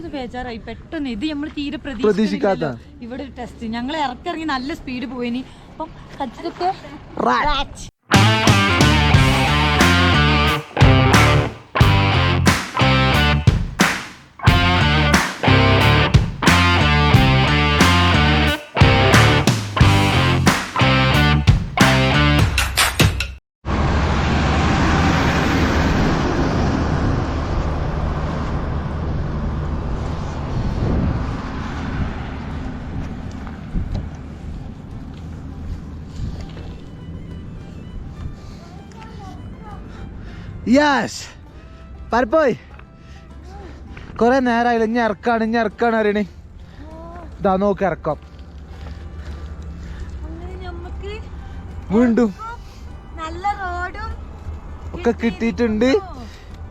ഇത് ബേജാറായി. പെട്ടെന്ന് ഇത് നമ്മൾ തീരെ പ്രതീക്ഷിക്കാത്ത. ഇവിടെ ടെസ്റ്റ് ഞങ്ങൾ ഇറക്കിറങ്ങി നല്ല സ്പീഡ് പോയിനി അപ്പം കച്ചിലൊക്കെ യെസ് പരപ്പോയി കുറെ നേരമായില്ല ഇനി ഇറക്കാണ് ഇനി ഇറക്കാണ് അറിയണേ ഇതാ നോക്ക് ഇറക്കാം വീണ്ടും. ഒക്കെ കിട്ടിയിട്ടുണ്ട്.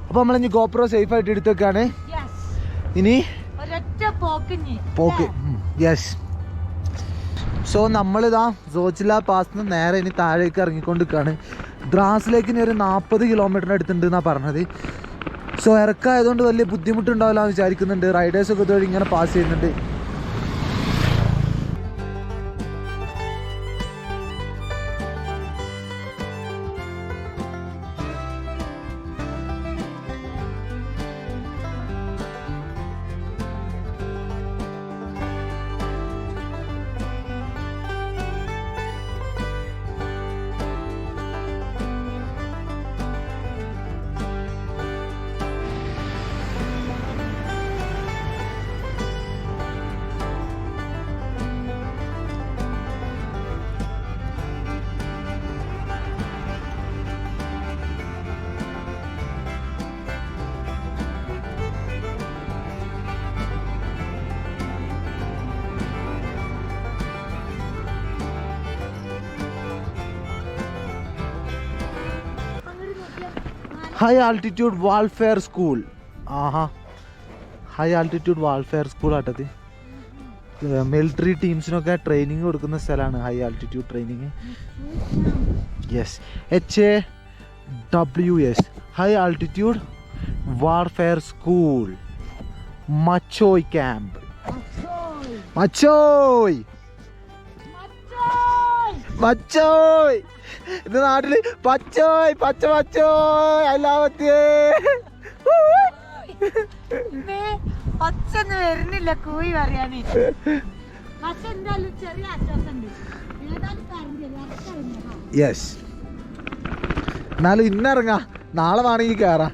അപ്പൊ നമ്മളിനി ഗോപ്രോ സേഫ് ആയിട്ട് എടുത്തൊക്കെയാണ്. ഇനി പോക്ക് യെസ് സോ നമ്മളിതാ സോച്ചില പാസ് നേരെ ഇനി താഴേക്ക് ഇറങ്ങിക്കൊണ്ടിരിക്കുകയാണ് ദ്രാസിലേക്ക് ഒരു നാൽപ്പത് കിലോമീറ്ററിന് അടുത്തുണ്ട് എന്നാണ് പറഞ്ഞത്. സോ ഇറക്കായതുകൊണ്ട് വലിയ ബുദ്ധിമുട്ടുണ്ടാവില്ല എന്ന് വിചാരിക്കുന്നുണ്ട്. റൈഡേഴ്സൊക്കെ ഇതുവഴി ഇങ്ങനെ പാസ് ചെയ്യുന്നുണ്ട്. ഹൈ ആൾട്ടിറ്റ്യൂഡ് വാൾഫെയർ സ്കൂൾ ആഹാ. ഹൈ ആൾട്ടിറ്റ്യൂഡ് വാൾഫെയർ സ്കൂൾ ആട്ടത്. മിലിറ്ററി ടീംസിനൊക്കെ ട്രെയിനിങ് കൊടുക്കുന്ന സ്ഥലമാണ് high altitude training yes H A W S high altitude warfare school മച്ചോയ് camp മച്ചോയ് മച്ചോയ് ഇത് നാട്ടിൽ പച്ചോയ് പച്ച പച്ചോയ് എല്ലാവത്തിയേ ഒച്ചൊന്നും വരുന്നില്ല കൂയി പറയാനേ. പക്ഷെ എന്തായാലും ചെറിയ യെസ് എന്നാലും ഇന്നിറങ്ങാ. നാളെ വേണമെങ്കിൽ കയറാം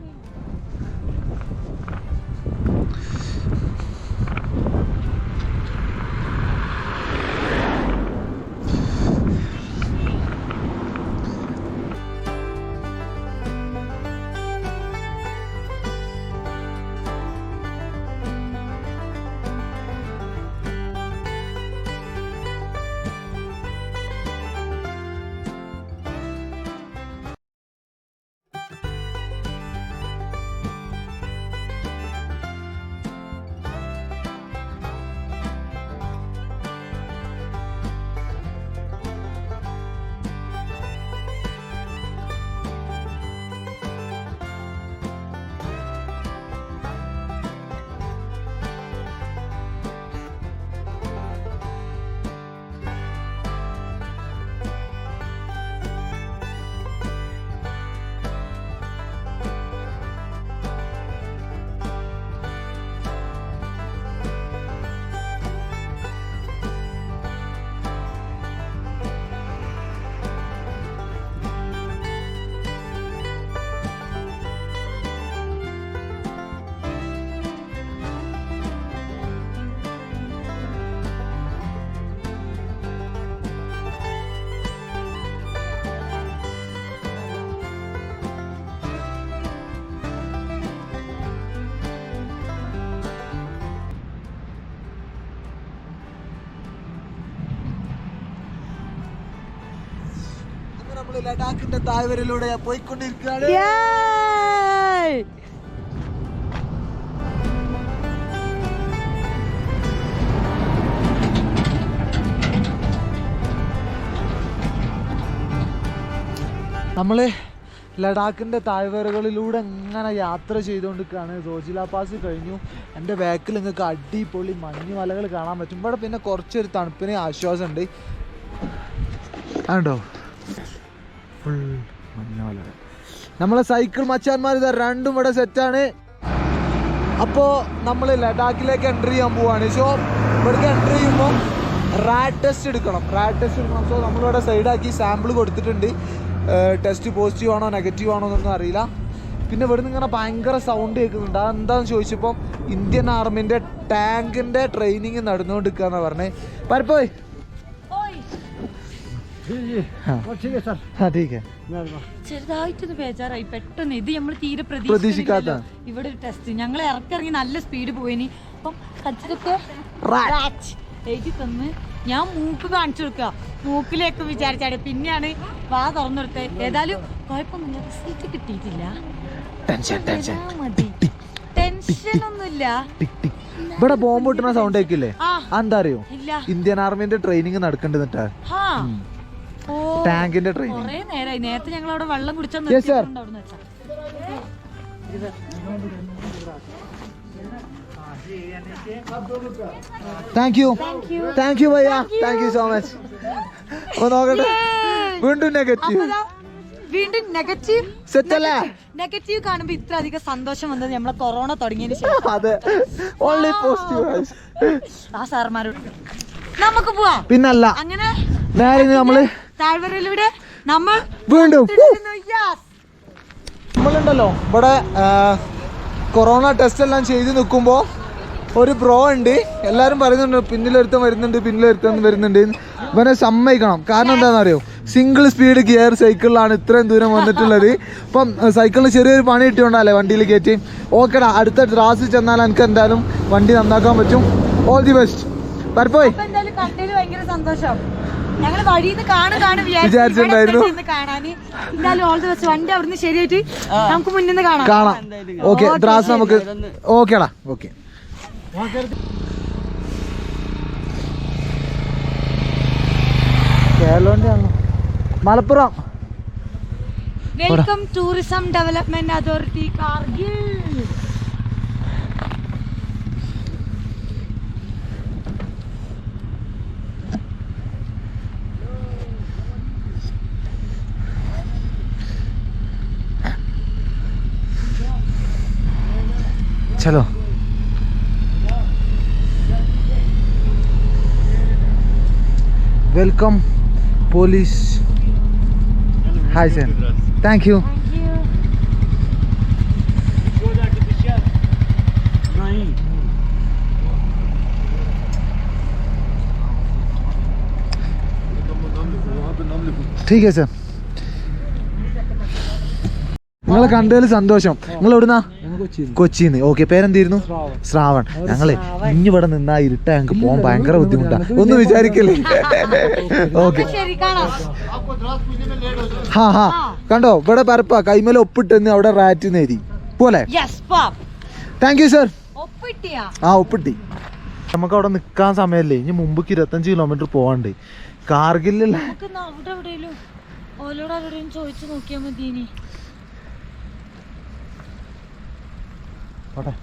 നമ്മൾ ലഡാക്കിന്റെ താഴ്വരയിലൂടെ പോയിക്കൊണ്ടിരിക്കുകയാണ്. നമ്മൾ ലഡാക്കിന്റെ താഴ്വരകളിലൂടെ ഇങ്ങനെ യാത്ര ചെയ്തുകൊണ്ടിരിക്കുകയാണ്. സോജില പാസ് കഴിഞ്ഞു. എന്റെ ബാക്കിൽ നിങ്ങൾക്ക് അടിപൊളി മഞ്ഞുമലകൾ കാണാൻ പറ്റും. ഇവിടെ പിന്നെ കുറച്ചൊരു തണുപ്പിനെ ആശ്വാസമുണ്ട്. ആണ്ടോ ഫുൾ മഞ്ഞോല നമ്മളെ സൈക്കിൾ മച്ചാന്മാർ ഇതാ രണ്ടും ഇവിടെ സെറ്റാണ് അപ്പോൾ നമ്മൾ ലഡാക്കിലേക്ക് എന്റർ ചെയ്യാൻ പോവാണ്. സോ ഇവിടേക്ക് എന്റർ ചെയ്യുമ്പോൾ റാറ്റ് ടെസ്റ്റ് എടുക്കണം. റാറ്റ് ടെസ്റ്റ് എടുക്കണം. സോ നമ്മളിവിടെ സൈഡാക്കി സാമ്പിൾ കൊടുത്തിട്ടുണ്ട്. ടെസ്റ്റ് പോസിറ്റീവ് ആണോ നെഗറ്റീവ് ആണോ എന്നൊന്നും അറിയില്ല. പിന്നെ ഇവിടുന്ന് ഇങ്ങനെ ഭയങ്കര സൗണ്ട് കേൾക്കുന്നുണ്ട്. അതെന്താണെന്ന് ചോദിച്ചപ്പോൾ ഇന്ത്യൻ ആർമിന്റെ ടാങ്കിന്റെ ട്രെയിനിങ് നടന്നുകൊണ്ടിരിക്കുകയെന്നാണ് പറഞ്ഞത് പരപ്പോയി. ആ. है ചെറുതായിട്ടൊന്ന് ബേജാറായി. പെട്ടെന്ന് ഇത് നമ്മൾ തീരെ പ്രതീക്ഷിക്കാത്ത. ഇവിടെ ഒരു ടെസ്റ്റ് ഞങ്ങൾ ഇറക്കിറങ്ങി നല്ല സ്പീഡ് പോയിനി. അപ്പം എഴുതി തന്ന്. ഞാൻ മൂക്ക് കാണിച്ചു കൊടുക്കുക. മൂക്കിലേക്ക് വിചാരിച്ചാണ്. പിന്നെയാണ് വാ തുറന്നെടുത്തത് ഏതായാലും കുഴപ്പമൊന്നുമില്ല. റിസൾട്ട് കിട്ടിയിട്ടില്ല. മതി. ടെൻഷൻ ഒന്നുമില്ല. ഇവിടെ ബോംബ് പൊട്ടുന്ന സൗണ്ട് കേൾക്കില്ലേ? എന്താ അറിയോ? ഇല്ല. ഇന്ത്യൻ ആർമിന്റെ ട്രെയിനിങ് നടക്കണ്ടെന്നിട്ടാ ടാങ്കിന്റെ ട്രെയിനിങ് കുറേ നേരമായി നേരത്തെ ഞങ്ങൾ അവിടെ വെള്ളം കുടിച്ചാൽ. അവിടുന്ന് thank you thank you bhaiya thank you so much ഒന്ന് നോക്കട്ടെ. വീണ്ടും നെഗറ്റീവ് വീണ്ടും നെഗറ്റീവ് സെറ്റ് അല്ലേ നെഗറ്റീവ് കാണുമ്പോ ഇത്ര അധികം സന്തോഷം വന്നത് നമ്മളെ കൊറോണ തുടങ്ങിയതിന് ശേഷം. അതെ. ഓൺലി പോസിറ്റീവ് ആ സാർമാരോട് നമുക്ക് പോവാം. പിന്നല്ല. അങ്ങനെ നേരെ നമ്മൾ? താഴ്വരയിലൂടെ നമ്മൾ വീണ്ടും. നമ്മളുണ്ടല്ലോ. ഇവിടെ കൊറോണ ടെസ്റ്റ് എല്ലാം ചെയ്ത് നിൽക്കുമ്പോൾ ഒരു ബ്രോ ഉണ്ട്. എല്ലാരും പറയുന്നുണ്ട് പിന്നിലൊരുത്തം വരുന്നുണ്ട് പിന്നിലൊരുത്തം വരുന്നുണ്ട്. ഇവനെ സമ്മതിക്കണം. കാരണം എന്താണെന്ന് അറിയോ സിംഗിൾ സ്പീഡ് ഗിയർ സൈക്കിളിലാണ് ഇത്രയും ദൂരം വന്നിട്ടുള്ളത്. ഇപ്പം സൈക്കിളിന് ചെറിയൊരു പണി കിട്ടിയോണ്ടല്ലേ വണ്ടിയിൽ കയറ്റി ഓക്കെടാ അടുത്ത ട്രാസിൽ ചെന്നാൽ എനിക്ക് എന്തായാലും വണ്ടി നന്നാക്കാൻ പറ്റും. ഓൾ ദി ബെസ്റ്റ് പരപ്പോയി. സന്തോഷം. ഞങ്ങൾ വഴിയിൽ നിന്ന് കാണും കാണും വിചാരിച്ചിട്ടുണ്ടായിരുന്നു. കാണാന് എന്തായാലും ഓൾ ദി ബെസ്റ്റ് വണ്ടി അവിടുന്ന് ശരിയായിട്ട് നമുക്ക് മുന്നിൽ നിന്ന് കാണാം. കാണാം ഓക്കെ ദ്രാസ് നമുക്ക് ഓക്കേടാ okay Malappuram. Welcome tourism development authority Kargil Chalo welcome police hi sir thank you ठीक है सर നിങ്ങളെ കണ്ടതിൽ സന്തോഷം നിങ്ങൾ എവിടുന്നാ കൊച്ചിന്ന്. ഓക്കെ പേരെന്തായിരുന്നു? ശ്രാവൺ. ഞങ്ങൾ ഇനി ഇവിടെ നിന്നാ ഇരുട്ട ഞങ്ങൾക്ക് പോകാൻ ഭയങ്കര ബുദ്ധിമുട്ടാ. ഒന്ന് വിചാരിക്കല്ലേ? ഓക്കെ. ശരി കാണാം. ഹാ ഹാ. കണ്ടോ? ഇവിടെ പരപ്പാ. കൈമേലെ ഒപ്പിട്ടെന്ന് അവിടെ റാറ്റ് നേരി. പോലെ താങ്ക് യു സർ ആ ഒപ്പിട്ടി. നമുക്ക് അവിടെ നിൽക്കാൻ സമയമല്ലേ ഇനി മുമ്പ് ഇരുപത്തഞ്ച് കിലോമീറ്റർ ചോദിച്ചു നോക്കിയാൽ മതി പോട്ടെ.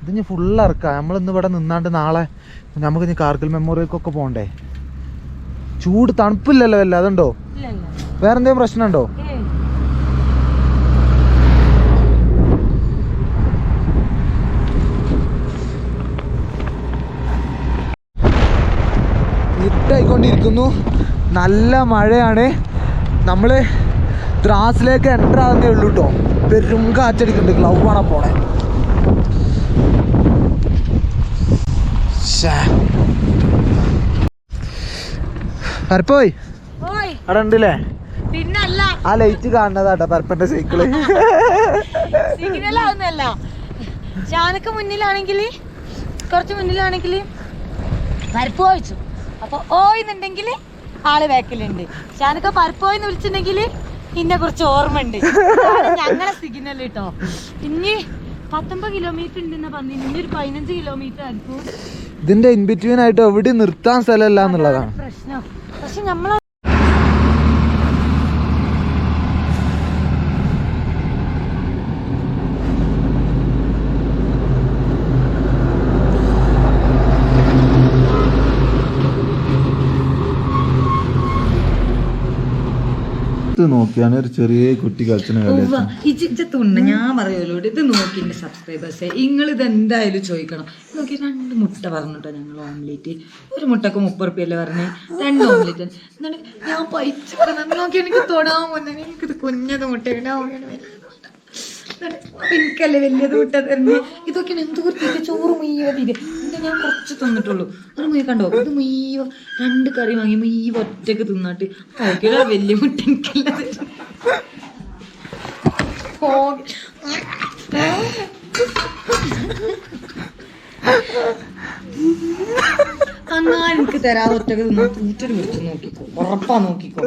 ഇത് ഇനി ഫുള്ള് ഇറക്കാം. നമ്മളിന്ന് ഇവിടെ നിന്നാണ്ട് നാളെ നമുക്ക് ഇനി കാർഗിൽ മെമ്മോറിയൽക്കൊക്കെ പോകണ്ടേ ചൂട് തണുപ്പില്ലല്ലോ അല്ല അതുണ്ടോ? ഇല്ല ഇല്ല വേറെ എന്തെങ്കിലും പ്രശ്നമുണ്ടോ? ഏയ്. ഇരുട്ടായിക്കൊണ്ടിരിക്കുന്നു. നല്ല മഴയാണ്. നമ്മൾ ദ്രാസിലേക്ക് എന്റർ ആകുന്നേ ഉള്ളൂ കേട്ടോ പെരും കാറ്റടിക്കുന്നുണ്ട്. ഗ്ലൗ ആണ് പോണേ? പരപ്പോയി. അവിടെ ഉണ്ടല്ലേ? ആ ലൈറ്റ് കാണുന്നതാട്ടോ പരപ്പന്റെ സൈക്കിൾ സിഗ്നൽ ആവുന്നല്ല ഷാനക്ക് മുന്നിലാണെങ്കിൽ കുറച്ച് മുന്നിലാണെങ്കിൽ പരപ്പ് വായിച്ചു അപ്പൊ ഓയിന്നുണ്ടെങ്കിൽ ആൾ ബാക്കിലുണ്ട് ഷാനക്ക പരിപ്പ് എന്ന് വിളിച്ചിട്ടുണ്ടെങ്കിൽ ഇന്നെ കുറച്ച് ഓർമ്മ ഉണ്ട് ഞങ്ങളെ സിഗ്നൽ കേട്ടോ ഇനി പത്തൊമ്പത് കിലോമീറ്റർ ഉണ്ടെന്ന് പറഞ്ഞു. ഇനി ഒരു പതിനഞ്ച് കിലോമീറ്റർ ആയിരിക്കും. ഇതിന്റെ ഇൻബിറ്റ്വീൻ ആയിട്ട് എവിടെ നിർത്താൻ സ്ഥലമല്ല എന്നുള്ളതാണ്. പ്രശ്നം. പക്ഷെ നമ്മളെ നോക്കിയാണ് ഒരു ചെറിയ കുട്ടി ഇജ്ജ് തുണ്ണ ഞാൻ പറയുമല്ലോ ഇത് നോക്കി സബ്സ്ക്രൈബേഴ്സ് സബ്സ്ക്രൈബേഴ്സെ നിങ്ങൾ ഇത് എന്തായാലും ചോദിക്കണം. നോക്കി രണ്ട് മുട്ട പറഞ്ഞിട്ടോ ഞങ്ങൾ ഓംലേറ്റ് ഒരു മുട്ടക്ക് മുപ്പത് റുപ്യല്ലേ പറഞ്ഞേ? രണ്ട് ഓംലേറ്റ് എന്നിട്ട് ഞാൻ പൈസ നോക്കി എനിക്ക് തൊടാൻ മുന്നേ എനിക്കിത് കുഞ്ഞത് മുട്ട. എനിക്കല്ലേ വലിയത് മുട്ട തന്നെ ഇതൊക്കെ എന്ത് ചോറ് മുയ്യ തീരെ ഞാൻ കുറച്ച് തിന്നിട്ടുള്ളൂ. ഒരു മുയ്യ കണ്ടോ? ഇത് മുയ്യ രണ്ട് കറി വാങ്ങി മുയ്യ ഒറ്റയ്ക്ക് തിന്നിട്ട്. കഴിക്കില്ല വലിയ മുട്ട എനിക്കില്ലത് എന്നാ എനിക്ക് തരാതെ ഒറ്റയ്ക്ക് തിന്നാ പിടിച്ച് നോക്കിക്കോ. ഉറപ്പാ നോക്കിക്കോ.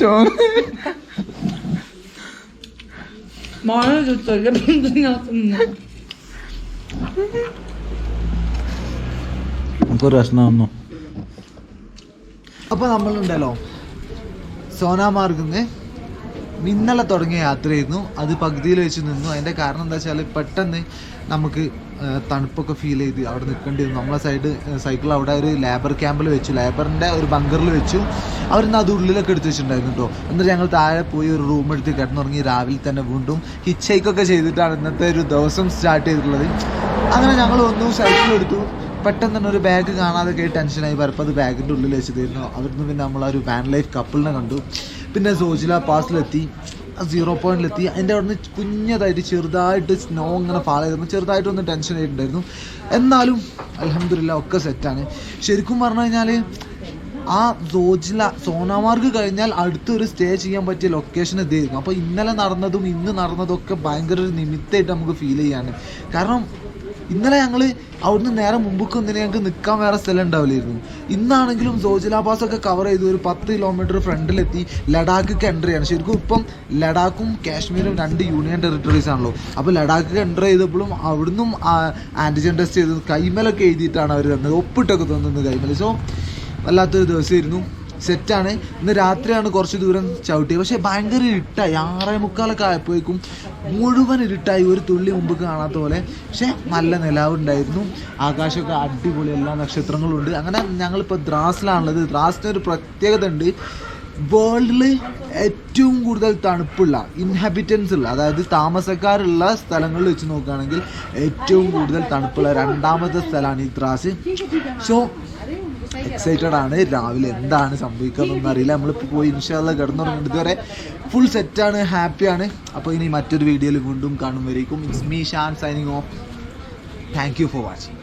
ചോറേത് മഴ ചുറ്റല്ല ഞാൻ തിന്നു നമുക്കൊരു പ്രശ്നം വന്നു അപ്പൊ നമ്മളുണ്ടല്ലോ. സോനാമാർഗിന്ന് ഇന്നലെ തുടങ്ങിയ യാത്രയായിരുന്നു. അത് പകുതിയിൽ വെച്ച് നിന്നു. അതിന്റെ കാരണം എന്താ വെച്ചാൽ പെട്ടെന്ന് നമുക്ക് തണുപ്പൊക്കെ ഫീൽ ചെയ്ത് അവിടെ നിൽക്കേണ്ടി വന്നു. നമ്മളെ സൈഡ് സൈക്കിൾ അവിടെ ഒരു ലേബർ ക്യാമ്പിൽ വെച്ചു. ലേബറിന്റെ ഒരു ബങ്കറിൽ വെച്ചു. അവരിന്ന് അത് ഉള്ളിലൊക്കെ എടുത്ത് വെച്ചിട്ടുണ്ടായിരുന്നു കേട്ടോ എന്നിട്ട് ഞങ്ങൾ താഴെ പോയി ഒരു റൂം എടുത്ത് കിടന്നുറങ്ങി രാവിലെ തന്നെ വീണ്ടും ഹിച്ചൈക്കൊക്കെ ചെയ്തിട്ടാണ് ഇന്നത്തെ ഒരു ദിവസം സ്റ്റാർട്ട് ചെയ്തിട്ടുള്ളത്. അങ്ങനെ ഞങ്ങൾ വന്നു സൈക്കിൾ എടുത്തു. പെട്ടെന്ന് തന്നെ ഒരു ബാഗ് കാണാതെ കേട്ട് ടെൻഷനായി പരപ്പോൾ അത് ബാഗിന്റെ ഉള്ളിൽ വെച്ചതായിരുന്നു അവിടുന്ന് പിന്നെ നമ്മൾ ഒരു വാൻ ലൈഫ് കപ്പിളിനെ കണ്ടു. പിന്നെ സോജില പാസിലെത്തി സീറോ പോയിന്റിലെത്തി അതിന്റെ അവിടുന്ന് കുഞ്ഞതായിട്ട് ചെറുതായിട്ട് സ്നോ ഇങ്ങനെ ഫാൾ ചെയ്തിരുന്നു. ചെറുതായിട്ടൊന്ന് ടെൻഷൻ ആയിട്ടുണ്ടായിരുന്നു. എന്നാലും അലഹമില്ല ഒക്കെ സെറ്റാണ് ശരിക്കും പറഞ്ഞു കഴിഞ്ഞാൽ ആ സോജില സോനാമാർഗ് കഴിഞ്ഞാൽ അടുത്തൊരു സ്റ്റേ ചെയ്യാൻ പറ്റിയ ലൊക്കേഷൻ ഇതായിരുന്നു. അപ്പോൾ ഇന്നലെ നടന്നതും ഇന്ന് നടന്നതും ഒക്കെ ഭയങ്കര ഒരു നിമിത്തമായിട്ട് നമുക്ക് ഫീൽ ചെയ്യാണ്. കാരണം ഇന്നലെ ഞങ്ങൾ അവിടുന്ന് നേരെ മുമ്പൊക്കെ ഒന്നിനെ ഞങ്ങൾക്ക് നിൽക്കാൻ വേറെ സ്ഥലം ഉണ്ടാവില്ലായിരുന്നു. ഇന്നാണെങ്കിലും സോജിലാബാസ് പാസ് ഒക്കെ കവർ ചെയ്തു ഒരു പത്ത് കിലോമീറ്റർ ഫ്രണ്ടിലെത്തി ലഡാക്ക് എന്റർ ചെയ്യണം. ശരിക്കും ഇപ്പം ലഡാക്കും കാശ്മീരും രണ്ട് യൂണിയൻ ടെറിട്ടറീസ് ആണല്ലോ. അപ്പോൾ ലഡാക്ക് എന്റർ ചെയ്തപ്പോഴും അവിടുന്നും ആന്റിജൻ ടെസ്റ്റ് ചെയ്ത് കൈമലൊക്കെ എഴുതിയിട്ടാണ് അവർ തന്നത്. ഒപ്പിട്ടൊക്കെ തന്നത് കൈമല. സോ വല്ലാത്തൊരു ദിവസമായിരുന്നു. സെറ്റാണ്. ഇന്ന് രാത്രിയാണ് കുറച്ച് ദൂരം ചവിട്ടിയത്. പക്ഷേ ഭയങ്കര ഇരുട്ടായി. ആറേ മുക്കാലൊക്കെ ആയപ്പോഴേക്കും മുഴുവൻ ഇരുട്ടായി. ഒരു തുള്ളി മുമ്പ് കാണാത്ത പോലെ. പക്ഷേ നല്ല നിലാവുണ്ടായിരുന്നു. ആകാശമൊക്കെ അടിപൊളി. എല്ലാ നക്ഷത്രങ്ങളും ഉണ്ട് അങ്ങനെ ഞങ്ങളിപ്പോൾ ദ്രാസിലാണുള്ളത്. ദ്രാസിന് ഒരു പ്രത്യേകത ഉണ്ട് വേൾഡിൽ ഏറ്റവും കൂടുതൽ തണുപ്പുള്ള ഇൻഹാബിറ്റൻസ് ഉള്ള അതായത് താമസക്കാരുള്ള സ്ഥലങ്ങളിൽ വെച്ച് നോക്കുകയാണെങ്കിൽ ഏറ്റവും കൂടുതൽ തണുപ്പുള്ള രണ്ടാമത്തെ സ്ഥലമാണ് ഈ ദ്രാസ്. സോ എക്സൈറ്റഡ് ആണ്. രാവിലെ എന്താണ് സംഭവിക്കുന്നതെന്ന് അറിയില്ല. നമ്മളിപ്പോൾ പോയി ഇൻഷാല്ല കിടന്നുറങ്ങുന്നത് ഇതുവരെ ഫുൾ സെറ്റാണ് ഹാപ്പിയാണ് അപ്പോൾ ഇനി മറ്റൊരു വീഡിയോയിൽ വീണ്ടും കാണുമ്പോഴേക്കും it's me Shan signing off thank you for watching